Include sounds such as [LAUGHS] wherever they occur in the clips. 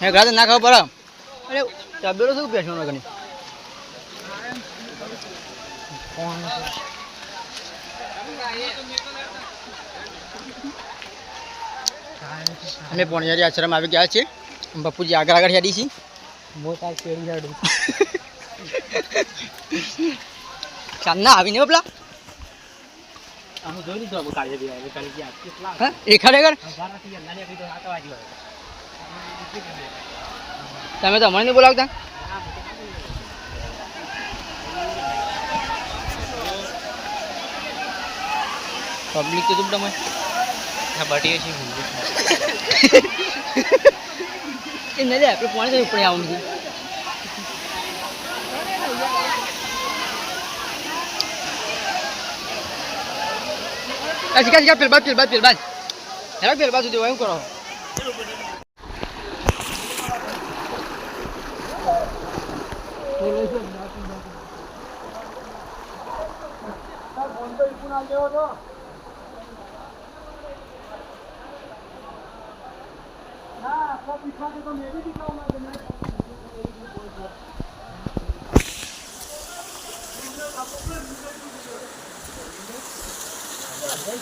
હે ઘરે ના ખાવ પડે? અરે તબેલો શું બેસવાનો કની અમે પોણિયારી આશ્રમ આવી ગયા છે બપુજી આગળ આગળ હેડી છીએ. મોટા કેળી ઝાડું સાંજના આવીને પેલા આમ જોઈ લીધું આપણે કાઢી દીધા એટલે કાઢી ગયા કેટલા હા એ ખરેખર તમે તો અમને નહીં બોલાવતા? પબ્લિક તો તું તમે બટીએ છીએ એ નહીં આપણે પોણે ઉપર આવવાનું છે. શીખા શીખા પેલ બાદ પેલ બાદ પેલ બાદ હેરા પેલ બાદ સુધી એમ કરો કાઢે તો એ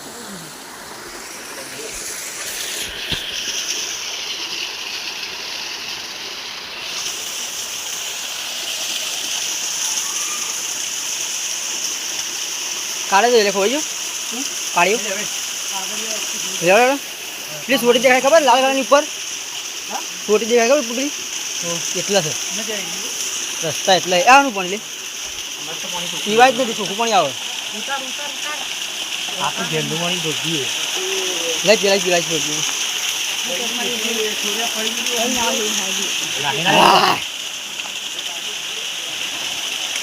લખો હોય કાળ્યું. પેલી સોટી દેખાય ખબર? લાલ કલરની ઉપર? સોટી દેખાય ખબર પેલી એટલા છે. રસ્તા એટલે આવવાનું પણ લે. પીવાય જ નથી ચોખ્ખું પાણી આવે. આપણે ગેંડુ મણી દોધીએ લઈ પીલાય પીલાય છોડી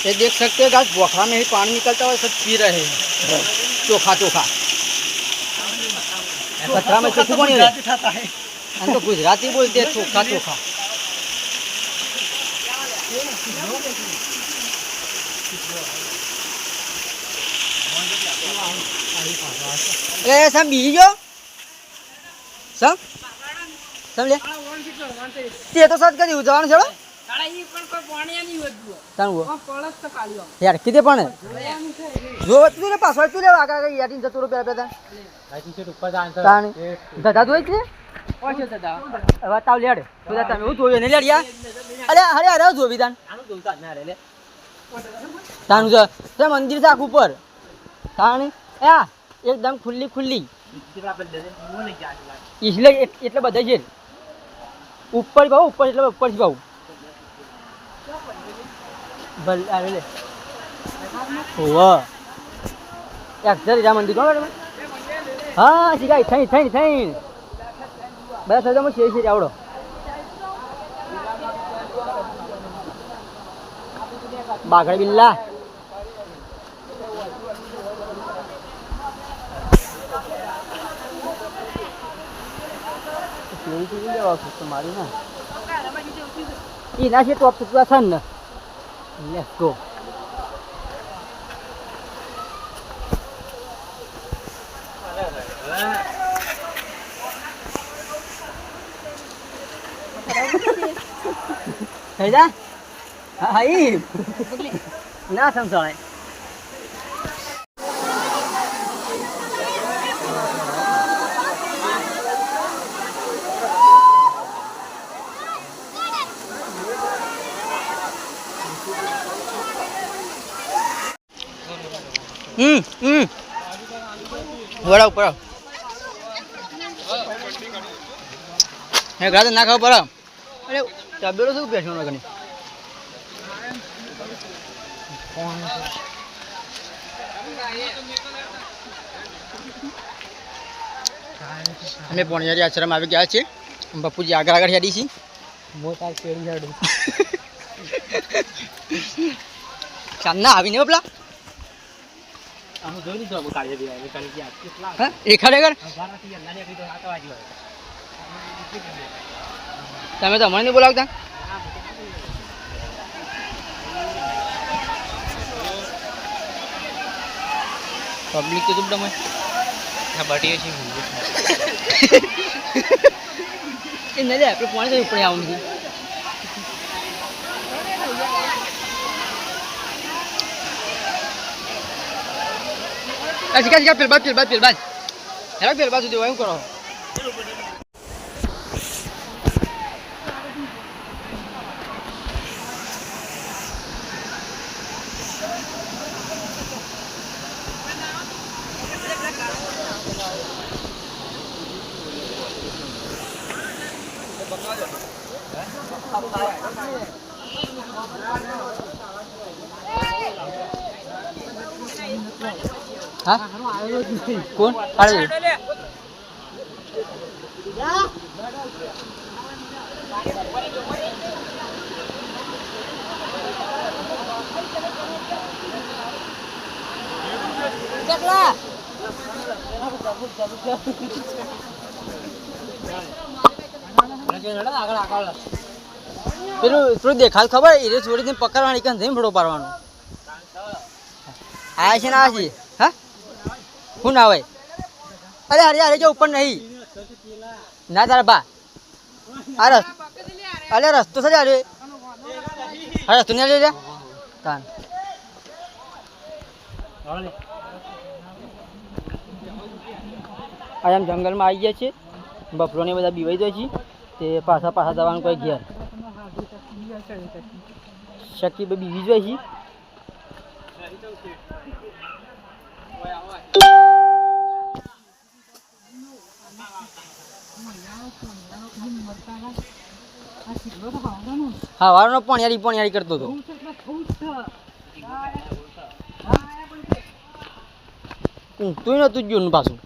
ये देख सकते हो गाइस बोखरा में ही पानी निकलता हुआ सब पी रहे हैं चोखा चोखा पथरा में चोखू पानी है हम तो गुजराती बोलते हैं चोखा [LAUGHS] चोखा એ સમ બીજી જો. સમ સમ લે. તે તો સાત કરી જવાનું છેડો છે? બતાવ અરે અરે અરે જોવી તાન તાનું છે મંદિર થાક ઉપર. તાણ. એ એકદમ ખુલ્લી ખુલ્લી. એટલે એટલે બધા છે. ઉપર ભાવ ઉપર એટલે ઉપર જ ભાવ. ભલે આવે લે. રામ મંદિર કોણ હા શીખાય થઈ થઈ થઈ બધા સજામાં છે છે આવડો. બાગડ બિલ્લા કેવી કેવી લેવા છે મારી ના. ઈ ના છે ટોપ છે ને. લેટ્સ ગો થઈ જા? હા ઈ. ના સમજાય હમ હમ. વડા ઉપર આવ. હે ઘરે ના ખાવ પડાવ અરે તબેલો શું બેસવાનો કની અમે પોણિયારી આશ્રમ આવી ગયા છે બપુજી આગળ આગળ હેડી છીએ. મોટા કેળી ઝાડું [LAUGHS] સાંજના આવીને હો પેલા આમ જોઈ લીધું આપણે કાઢી દીધા એટલે કાઢી ગયા કેટલા હા એ ખરેખર કીધું તમે તો હમણાં નહીં બોલાવતા? પબ્લિક તો ચૂપ તમે? હા બટીએ છે [LAUGHS] એ નહીં લે આપણે પોણે ઉપર આવવાનું છે. પેલ બાદ પેલ બાદ હેરા પેલ બાદ સુધી એમ કરો હા? કોણ? આગળ પેલું થોડું દેખાત ખબર? એ છોડીને પકડવાની કે નહીં ફોટો પાડવાનો? આ છે ને આ છે? હા? શું ના હોય. અરે અરે અરે જો ઉપર નહીં. ના તારા બા. રસ્તો અરે રસ્તો છે અરે અરે રસ્તો નહીં લે તાન. આજે આમ જંગલમાં આવી ગયા છે બફરોને બધા બીવાઈ જાય છે. તે પાછા પાછા જવાનું કોઈ ઘેર. શકી બીવી જાય છે. હા વારનો પોણિયારી પોણિયારી કરતો હતો. તું નતું ગયું પાછું.